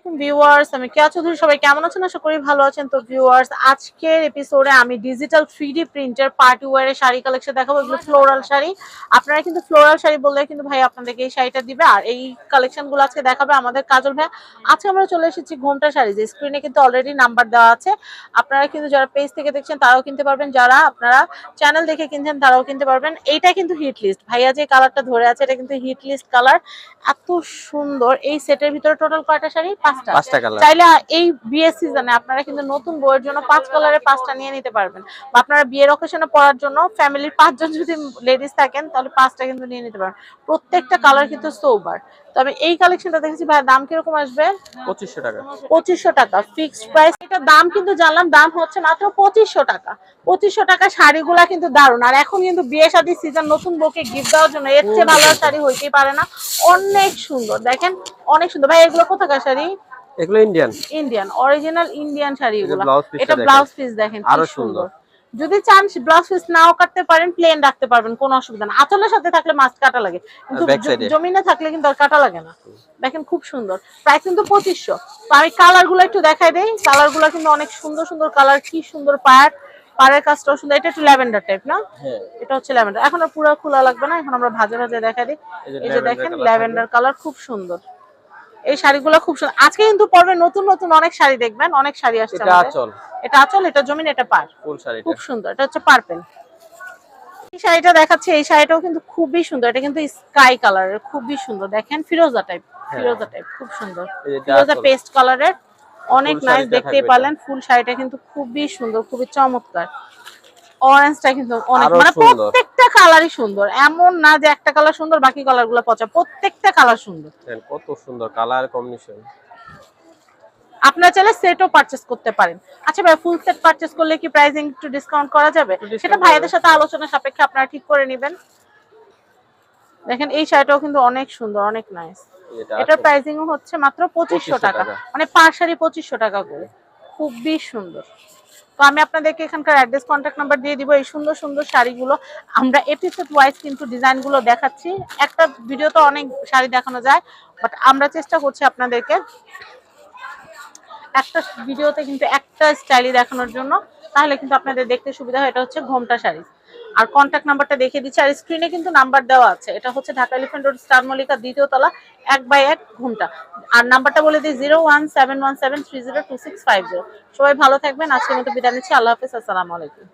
আলাইকুম ভিউয়ার্স, আমি কেয়া চৌধুরী, সবাই কেমন আছেন? আশা করি ভালো আছেন। তো ভিউয়ার্স, আজকের এপিসোডে আমি ডিজিটাল থ্রি ডি প্রিন্টের পার্টি ওয়ারের শাড়ি কালেকশন দেখাবো। এগুলো ফ্লোরাল শাড়ি। আপনারা কিন্তু ফ্লোরাল শাড়ি বললে কিন্তু ভাই আপনাদেরকে এই শাড়িটা দিবে। আর এই কালেকশনগুলো আজকে দেখাবে আমাদের কাজল ভাই আজকে আমরা চলে এসেছি ঘোমটা শাড়ি, যে স্ক্রিনে কিন্তু অলরেডি নাম্বার দেওয়া আছে। আপনারা কিন্তু যারা পেজ থেকে দেখছেন, তারাও কিনতে পারবেন। যারা আপনারা চ্যানেল দেখে কিনছেন, তারাও কিনতে পারবেন। এইটা কিন্তু হিট লিস্ট ভাইয়া যে কালারটা ধরে আছে, এটা কিন্তু হিট লিস্ট কালার এত সুন্দর। এই সেটের ভিতরে টোটাল কয়টা শাড়ি? পাঁচটা। চাইলে এই বিয়ের সিজনে আপনারা কিন্তু নতুন বইয়ের জন্য পাঁচ কালারের পাঁচটা নিয়ে নিতে পারবেন। বা আপনারা বিয়ের অকেশনে পড়ার জন্য ফ্যামিলির পাঁচজন যদি লেডিস থাকেন তাহলে পাঁচটা কিন্তু নিয়ে নিতে পারবেন। প্রত্যেকটা কালার কিন্তু সোবার তবে এই কালেকশনটা দেখেছি ভাই দাম কীরকম আসবে? পঁচিশশো টাকা। পঁচিশশো টাকা ফিক্সড প্রাইস এটা দাম কিন্তু জানলাম দাম হচ্ছে মাত্র পঁচিশশো টাকা। পঁচিশশো টাকা শাড়িগুলা কিন্তু দারুণ। আর এখন কিন্তু বিয়ে শাদী সিজন নতুন বউকে গিফট দেওয়ার জন্য এর চেয়ে ভালো শাড়ি হইতেই পারে না। অনেক সুন্দর দেখেন অনেক সুন্দর। ভাই এগুলো কোথাকার শাড়ি? এগুলো Indian Indian original Indian sari এগুলো এটা। ব্লাউজ পিস দেখেন আরও সুন্দর। যদি চান ব্লাউজ পিস নাও কাটতে পারেন প্লেন রাখতে পারবেন কোনো অসুবিধা না। আঁচলের সাথে থাকলে মাস্ক কাটা লাগে কিন্তু জমিনে থাকলে কিন্তু আর কাটা লাগে না। দেখেন খুব সুন্দর। প্রাইস কিন্তু পঁচিশশো। তো আমি কালারগুলো একটু দেখাই দেই। কালারগুলো কিন্তু অনেক সুন্দর সুন্দর কালার কি সুন্দর পায়ার পাড়ের কাজটাও সুন্দর। এটা একটু ল্যাভেন্ডার টাইপ না? হ্যাঁ। এটা হচ্ছে ল্যাভেন্ডার। এখন আর পুরো খোলা লাগবে না। এখন আমরা ভাজে ভাজে দেখা দিই। এই যে দেখেন ল্যাভেন্ডার কালার খুব সুন্দর। এই শাড়িগুলো খুব সুন্দর। আজকে কিন্তু পর্বে নতুন নতুন অনেক শাড়ি দেখবেন অনেক শাড়ি আসছে এটা আচল। এটা আচল এটা জমিন এটা পার ফুল শাড়িটা। খুব সুন্দর এটা হচ্ছে পার্পেল এই শাড়িটা দেখাচ্ছে এই শাড়িটাও কিন্তু খুবই সুন্দর। এটা কিন্তু স্কাই কালারের খুবই সুন্দর। দেখেন ফিরোজা টাইপ ফিরোজা টাইপ খুব সুন্দর। ফিরোজা পেস্ট কালারের অনেক নাইস দেখতেই পারলেন ফুল শাড়িটা কিন্তু খুবই সুন্দর খুবই চমৎকার। অরেঞ্জটা কিন্তু অনেক মানে প্রত্যেকটা কালারই সুন্দর। এমন না যে একটা কালার সুন্দর বাকি কালারগুলো পচা প্রত্যেকটা কালার সুন্দর। কত সুন্দর কালার কম্বিনেশন আপনারা চাইলে সেটও পারচেজ করতে পারেন। আচ্ছা ভাই ফুল সেট পারচেজ করলে কি প্রাইসিং একটু ডিসকাউন্ট করা যাবে? সেটা ভাইয়াদের সাথে আলোচনা সাপেক্ষে আপনারা ঠিক করে নেবেন। দেখেন এই শাড়িটাও কিন্তু অনেক সুন্দর অনেক নাইস এটা এটার প্রাইসিং হচ্ছে মাত্র পঁচিশশো 2500 টাকা টাকা। মানে পার শাড়ি পঁচিশশো টাকা করে। খুবই সুন্দর। তো আমি আপনাদেরকে এখানকার অ্যাড্রেস কন্ট্যাক্ট নাম্বার দিয়ে দিব। এই সুন্দর সুন্দর শাড়িগুলো। আমরা এপিসোড ওয়াইজ কিন্তু ডিজাইনগুলো দেখাচ্ছি। একটা ভিডিও তো অনেক শাড়ি দেখানো যায় বাট আমরা চেষ্টা করছি আপনাদেরকে একটা ভিডিওতে কিন্তু একটা স্টাইলই দেখানোর জন্য। তাহলে কিন্তু আপনাদের দেখতে সুবিধা হয়। এটা হচ্ছে ঘোমটা শাড়ি। আর কন্ট্যাক্ট নাম্বারটা দেখিয়ে দিচ্ছি। আর স্ক্রিনে কিন্তু নাম্বার দেওয়া আছে। এটা হচ্ছে Dhaka elephant road star Mallika দ্বিতীয় তলা, এক বাই এক ঘুমটা। আর নাম্বারটা বলে দিই zero one seven one seven three zero two six five zero সবাই ভালো থাকবেন। আজকের মতো বিদায় নিচ্ছি। আল্লাহ হাফিজ, আসসালামু আলাইকুম।